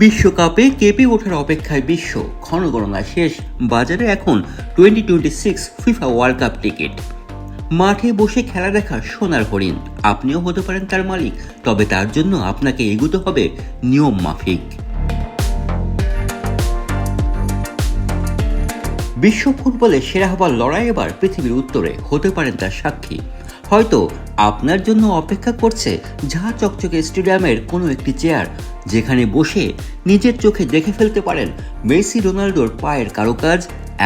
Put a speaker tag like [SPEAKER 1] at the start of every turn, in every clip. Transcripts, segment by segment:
[SPEAKER 1] বিশ্বকাপে কেঁপে ওঠার অপেক্ষায় বিশ্ব ক্ষণগণনা শেষ বাজারে এখন twenty twenty six FIFA world cup ticket মাঠে বসে খেলা দেখা সোনার হরিণ। আপনিও হতে পারেন তার মালিক, তবে তার জন্য আপনাকে এগুতে হবে নিয়ম মাফিক। বিশ্ব ফুটবলে সেরা হবার লড়াই এবার পৃথিবীর উত্তরে, হতে পারেন তার সাক্ষী। হয়তো আপনার জন্য অপেক্ষা করছে ঝা চকচকে স্টেডিয়ামের কোনো একটি চেয়ার, যেখানে বসে নিজের চোখে দেখে ফেলতে পারেন মেসি রোনাল্ডোর পায়ের কারুকাজ।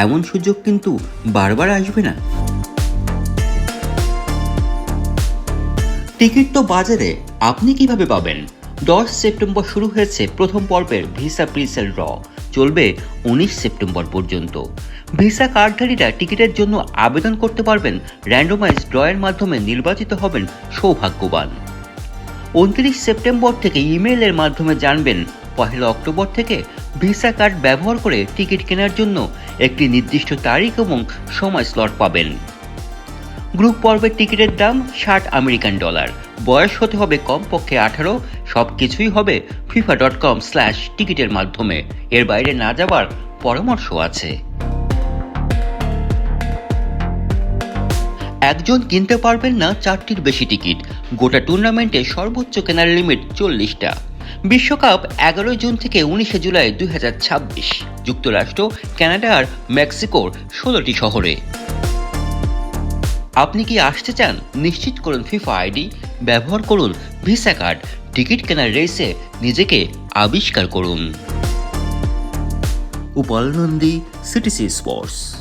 [SPEAKER 1] এমন সুযোগ কিন্তু বারবার আসবে না। টিকিট তো বাজারে, আপনি কীভাবে পাবেন? দশ সেপ্টেম্বর শুরু হয়েছে প্রথম পর্বের ভিসা প্রিসেল ড্র। চলবে উনিশ সেপ্টেম্বর পর্যন্ত। ভিসা কার্ডধারীরা টিকিটের জন্য আবেদন করতে পারবেন র্যান্ডোমাইজ ড্রয়ের মাধ্যমে নির্বাচিত হবেন সৌভাগ্যবান। উনত্রিশ সেপ্টেম্বর থেকে ইমেইলের মাধ্যমে জানবেন পহেলা অক্টোবর থেকে ভিসা কার্ড ব্যবহার করে টিকিট কেনার জন্য একটি নির্দিষ্ট তারিখ এবং সময় স্লট পাবেন। গ্রুপ পর্বের টিকিটের দাম ষাট আমেরিকান ডলার। বয়স হতে হবে কমপক্ষে আঠারো সব কিছুই হবে ফিফা ডট কম স্ল্যাশ টিকিটের মাধ্যমে। এর বাইরে না যাবার পরামর্শ আছে। একজন কিনতে পারবেন না চারটির বেশি টিকিট। গোটা টুর্নামেন্টে সর্বোচ্চ কেনার লিমিট চল্লিশটা। বিশ্বকাপ এগারোই জুন থেকে উনিশে জুলাই দুই হাজার ছাব্বিশ। যুক্তরাষ্ট্র কানাডা আর মেক্সিকোর ষোলোটি শহরে। আপনি কি আসতে চান? নিশ্চিত করুন ফিফা আইডি, ব্যবহার করুন ভিসা কার্ড, টিকিট কেনার রেসে নিজেকে আবিষ্কার করুন। Upal Nandi, CTC sports.